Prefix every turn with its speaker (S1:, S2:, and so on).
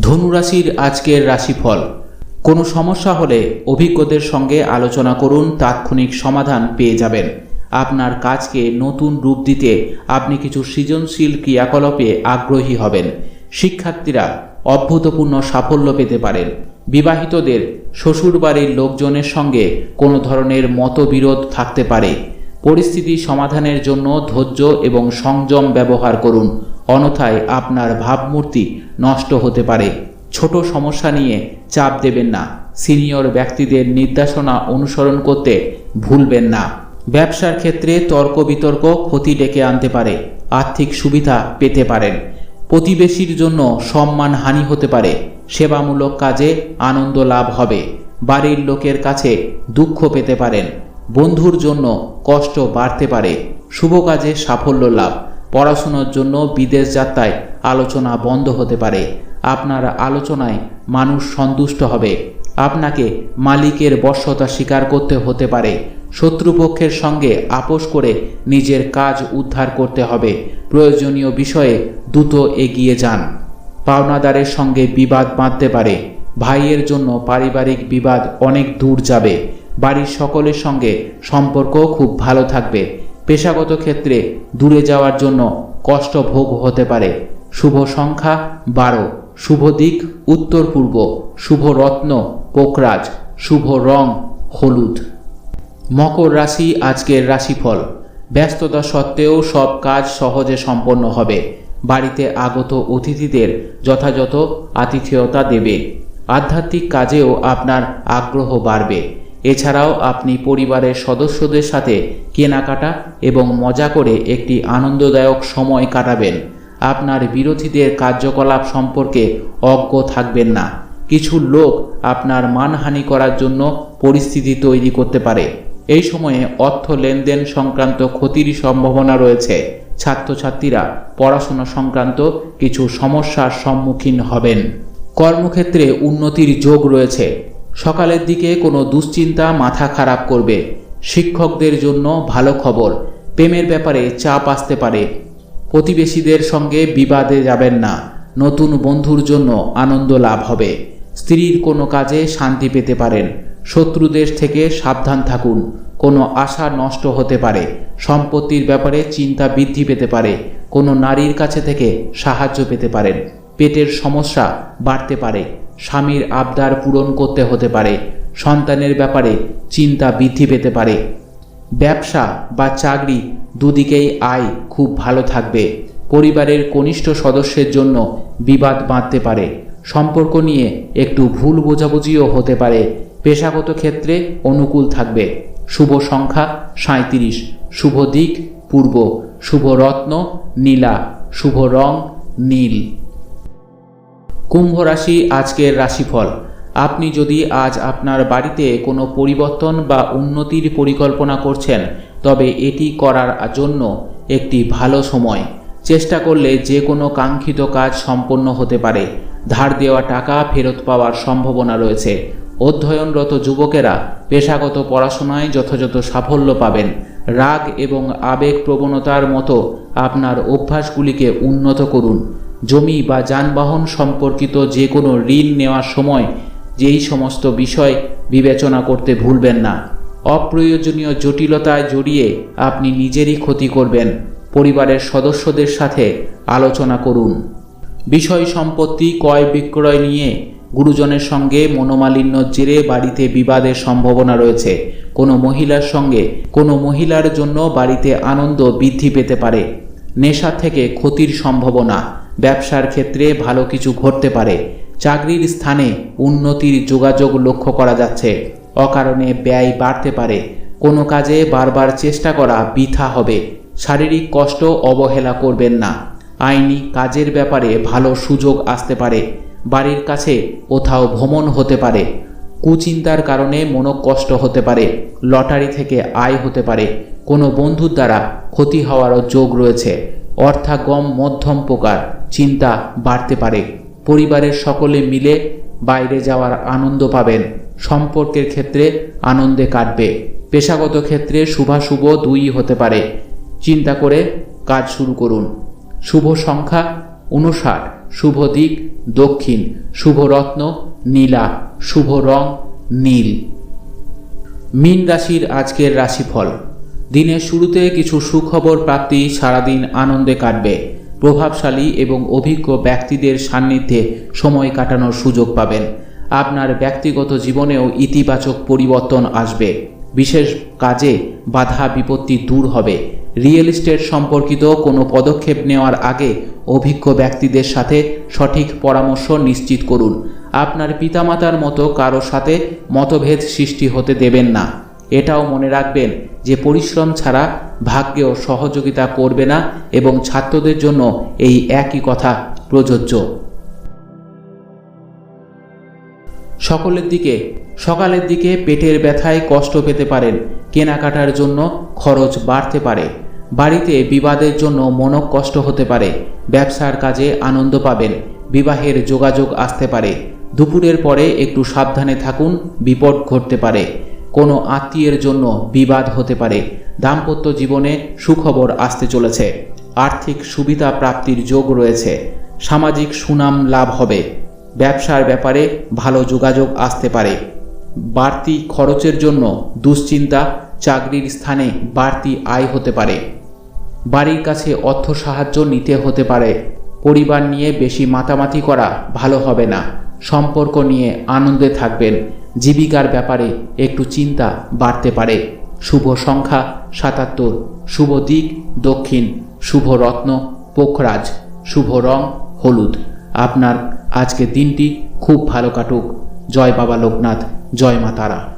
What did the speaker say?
S1: ধনুরাশির আজকের রাশিফল। কোনো সমস্যা হলে অভিজ্ঞদের সঙ্গে আলোচনা করুন, তাৎক্ষণিক সমাধান পেয়ে যাবেন। আপনার কাজকে নতুন রূপ দিতে আপনি কিছু সৃজনশীল ক্রিয়াকলাপে আগ্রহী হবেন। শিক্ষার্থীরা অভূতপূর্ণ সাফল্য পেতে পারেন। বিবাহিতদের শ্বশুরবাড়ির লোকজনের সঙ্গে কোনো ধরনের মতবিরোধ থাকতে পারে। পরিস্থিতি সমাধানের জন্য ধৈর্য এবং সংযম ব্যবহার করুন। অন্যথায় আপনার ভাবমূর্তি নষ্ট হতে পারে। ছোট সমস্যা নিয়ে চাপ দেবেন না। সিনিয়র ব্যক্তিদের নির্দেশনা অনুসরণ করতে ভুলবেন না। ব্যবসার ক্ষেত্রে তর্ক বিতর্ক ক্ষতি ডেকে আনতে পারে। আর্থিক সুবিধা পেতে পারেন। প্রতিবেশীর জন্য সম্মান হানি হতে পারে। সেবামূলক কাজে আনন্দ লাভ হবে। বাড়ির লোকের কাছে দুঃখ পেতে পারেন। বন্ধুর জন্য কষ্ট বাড়তে পারে। শুভ কাজে সাফল্য লাভ। পড়াশোনার জন্য বিদেশ যাত্রায় আলোচনা বন্ধ হতে পারে। আপনার আলোচনায় মানুষ সন্তুষ্ট হবে। আপনাকে মালিকের বশ্যতা স্বীকার করতে হতে পারে। শত্রুপক্ষের সঙ্গে আপোষ করে নিজের কাজ উদ্ধার করতে হবে। প্রয়োজনীয় বিষয়ে দ্রুত এগিয়ে যান। পাওনাদারের সঙ্গে বিবাদ বাঁধতে পারে। ভাইয়ের জন্য পারিবারিক বিবাদ অনেক দূর যাবে। বাড়ির সকলের সঙ্গে সম্পর্ক খুব ভালো থাকবে। পেশাগত ক্ষেত্রে দূরে যাওয়ার জন্য কষ্ট ভোগ হতে পারে। শুভ সংখ্যা বারো। শুভ দিক উত্তর পূর্ব। শুভ রত্ন পোকরাজ। শুভ রং হলুদ। মকর রাশি আজকের রাশিফল। ব্যস্ততা সত্ত্বেও সব কাজ সহজে সম্পন্ন হবে। বাড়িতে আগত অতিথিদের যথাযথ আতিথেয়তা দেবে। আধ্যাত্মিক কাজেও আপনার আগ্রহ বাড়বে। এছাড়াও আপনি পরিবারের সদস্যদের সাথে কেনাকাটা এবং মজা করে একটি আনন্দদায়ক সময় কাটাবেন। আপনার বিরোধীদের কার্যকলাপ সম্পর্কে অজ্ঞ থাকবেন না। কিছু লোক আপনার মানহানি করার জন্য পরিস্থিতি তৈরি করতে পারে। এই সময়ে অর্থ লেনদেন সংক্রান্ত ক্ষতির সম্ভাবনা রয়েছে। ছাত্রছাত্রীরা পড়াশোনা সংক্রান্ত কিছু সমস্যার সম্মুখীন হবেন। কর্মক্ষেত্রে উন্নতির যোগ রয়েছে। সকালের দিকে কোনো দুশ্চিন্তা মাথা খারাপ করবে। শিক্ষকদের জন্য ভালো খবর। প্রেমের ব্যাপারে চাপ আসতে পারে। প্রতিবেশীদের সঙ্গে বিবাদে যাবেন না। নতুন বন্ধুর জন্য আনন্দ লাভ হবে। স্ত্রীর কোনো কাজে শান্তি পেতে পারেন। শত্রুদের থেকে সাবধান থাকুন। কোনো আশা নষ্ট হতে পারে। সম্পত্তির ব্যাপারে চিন্তা বৃদ্ধি পেতে পারে। কোনো নারীর কাছে থেকে সাহায্য পেতে পারেন। পেটের সমস্যা বাড়তে পারে। স্বামীর আবদার পূরণ করতে হতে পারে, সন্তানের ব্যাপারে চিন্তা বৃদ্ধি পেতে পারে। ব্যবসা বা চাকরি দুদিকেই আয় খুব ভালো থাকবে। পরিবারের কনিষ্ঠ সদস্যের জন্য বিবাদ বাঁধতে পারে। সম্পর্ক নিয়ে একটু ভুল বোঝাবুঝিও হতে পারে। পেশাগত ক্ষেত্রে অনুকূল থাকবে। শুভ সংখ্যা সাঁত্রিশ শুভ দিক পূর্ব। শুভ রত্ন নীলা। শুভ রং নীল। কুম্ভ রাশি আজকের রাশিফল। আপনি যদি আজ আপনার বাড়িতে কোনো পরিবর্তন বা উন্নতির পরিকল্পনা করছেন, তবে এটি করার জন্য একটি ভালো সময়। চেষ্টা করলে যে কোনো কাঙ্ক্ষিত কাজ সম্পন্ন হতে পারে। ধার দেওয়া টাকা ফেরত পাওয়ার সম্ভাবনা রয়েছে। অধ্যয়নরত যুবকেরা পেশাগত পড়াশোনায় যথাযথ সাফল্য পাবেন। রাগ এবং আবেগ প্রবণতার মতো আপনার অভ্যাসগুলিকে উন্নত করুন। জমি বা যানবাহন সম্পর্কিত যে কোনো ঋণ নেওয়ার সময় যেই সমস্ত বিষয় বিবেচনা করতে ভুলবেন না। অপ্রয়োজনীয় জটিলতায় জড়িয়ে আপনি নিজেরই ক্ষতি করবেন। পরিবারের সদস্যদের সাথে আলোচনা করুন। বিষয় সম্পত্তি ক্রয় বিক্রয় নিয়ে গুরুজনের সঙ্গে মনোমালিন্য জেরে বাড়িতে বিবাদের সম্ভাবনা রয়েছে। কোনো মহিলার সঙ্গে কোনো মহিলার জন্য বাড়িতে আনন্দ বৃদ্ধি পেতে পারে। নেশা থেকে ক্ষতির সম্ভাবনা। ব্যবসার ক্ষেত্রে ভালো কিছু ঘটতে পারে। চাকরির স্থানে উন্নতির যোগাযোগ লক্ষ্য করা যাচ্ছে। অকারণে ব্যয় বাড়তে পারে। কোনো কাজে বারবার চেষ্টা করা বৃথা হবে। শারীরিক কষ্ট অবহেলা করবেন না। আইনি কাজের ব্যাপারে ভালো সুযোগ আসতে পারে। বাড়ির কাছে কোথাও ভ্রমণ হতে পারে। কুচিন্তার কারণে মনোকষ্ট হতে পারে। লটারি থেকে আয় হতে পারে। কোনো বন্ধুর দ্বারা ক্ষতি হওয়ারও যোগ রয়েছে। অর্থাগম মধ্যম প্রকার। চিন্তা বাড়তে পারে। পরিবারের সকলে মিলে বাইরে যাওয়ার আনন্দ পাবেন। সম্পর্কের ক্ষেত্রে আনন্দে কাটবে। পেশাগত ক্ষেত্রে শুভাশুভ দুই হতে পারে। চিন্তা করে কাজ শুরু করুন। শুভ সংখ্যা উনষাট শুভ দিক দক্ষিণ। শুভ রত্ন নীলা। শুভ রং নীল। মীন রাশির আজকের রাশিফল। দিনের শুরুতে কিছু সুখবর প্রাপ্তি সারাদিন আনন্দে কাটবে। প্রভাবশালী এবং অভিজ্ঞ ব্যক্তিদের সান্নিধ্যে সময় কাটানোর সুযোগ পাবেন। আপনার ব্যক্তিগত জীবনেও ইতিবাচক পরিবর্তন আসবে। বিশেষ কাজে বাধা বিপত্তি দূর হবে। রিয়েল এস্টেট সম্পর্কিত কোনো পদক্ষেপ নেওয়ার আগে অভিজ্ঞ ব্যক্তিদের সাথে সঠিক পরামর্শ নিশ্চিত করুন। আপনার পিতামাতার মতো কারও সাথে মতভেদ সৃষ্টি হতে দেবেন না। এটাও মনে রাখবেন যে পরিশ্রম ছাড়া ভাগ্যেও সহযোগিতা করবে না এবং ছাত্রদের জন্য এই একই কথা প্রযোজ্য। সকলের দিকে, সকালের দিকে পেটের ব্যথায় কষ্ট পেতে পারেন। কেনাকাটার জন্য খরচ বাড়তে পারে। বাড়িতে বিবাদের জন্য মনক কষ্ট হতে পারে। ব্যবসার কাজে আনন্দ পাবেন। বিবাহের যোগাযোগ আসতে পারে। দুপুরের পরে একটু সাবধানে থাকুন, বিপদ ঘটতে পারে। কোনো আত্মীয়ের জন্য বিবাদ হতে পারে। দাম্পত্য জীবনে সুখবর আসতে চলেছে। আর্থিক সুবিধা প্রাপ্তির যোগ রয়েছে। সামাজিক সুনাম লাভ হবে। ব্যবসার ব্যাপারে ভালো যোগাযোগ আসতে পারে। বাড়তি খরচের জন্য দুশ্চিন্তা চাকরির স্থানে বাড়তি আয় হতে পারে। বাড়ির কাছে অর্থ সাহায্য নিতে হতে পারে। পরিবার নিয়ে বেশি মাতামাতি করা ভালো হবে না। সম্পর্ক নিয়ে আনন্দে থাকবেন। জীবিকার ব্যাপারে একটু চিন্তা বাড়তে পারে। শুভ সংখ্যা সাতাত্তর, শুভ দিক দক্ষিণ, শুভ রত্ন পোখরাজ, শুভ রং হলুদ। আপনার আজকের দিনটি খুব ভালো কাটুক। জয় বাবা লোকনাথ, জয় মা তারা।